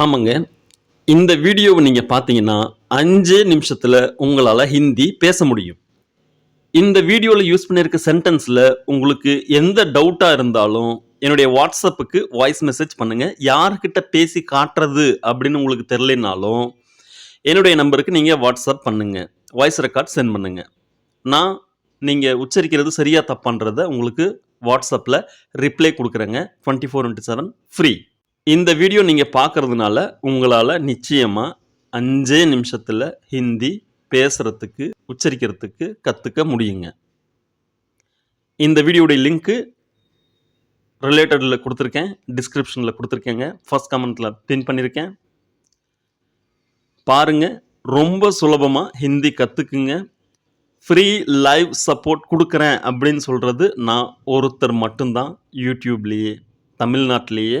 ஆமாங்க. இந்த வீடியோவை நீங்கள் பார்த்தீங்கன்னா அஞ்சே நிமிஷத்தில் உங்களால் ஹிந்தி பேச முடியும். இந்த வீடியோவில் யூஸ் பண்ணியிருக்க சென்டென்ஸில் உங்களுக்கு எந்த டவுட்டாக இருந்தாலும் என்னுடைய வாட்ஸ்அப்புக்கு வாய்ஸ் மெசேஜ் பண்ணுங்கள் யார்கிட்ட பேசி காட்டுறது அப்படின்னு உங்களுக்கு தெரிலனாலும் என்னுடைய நம்பருக்கு நீங்கள் வாட்ஸ்அப் பண்ணுங்கள் வாய்ஸ் ரெக்கார்ட் சென்ட் பண்ணுங்கள் நான் நீங்கள் உச்சரிக்கிறது சரியாக தப்பான்றதை உங்களுக்கு வாட்ஸ்அப்பில் ரிப்ளை கொடுக்குறேங்க. Twenty four into seven free. இந்த வீடியோ நீங்கள் பார்க்கறதுனால உங்களால் நிச்சயமாக அஞ்சே நிமிஷத்தில் ஹிந்தி பேசுகிறதுக்கு உச்சரிக்கிறதுக்கு கற்றுக்க முடியுங்க. இந்த வீடியோடைய லிங்க்கு ரிலேட்டடில் கொடுத்துருக்கேன் டிஸ்கிரிப்ஷனில் கொடுத்துருக்கேங்க. ஃபர்ஸ்ட் கமெண்ட்டில் பின் பண்ணியிருக்கேன் பாருங்கள் ரொம்ப சுலபமாக ஹிந்தி கற்றுக்குங்க ஃப்ரீ லைவ் சப்போர்ட் கொடுக்குறேன் அப்படின்னு சொல்கிறது நான் ஒருத்தர் மட்டும்தான் யூடியூப்லேயே தமிழ்நாட்டிலேயே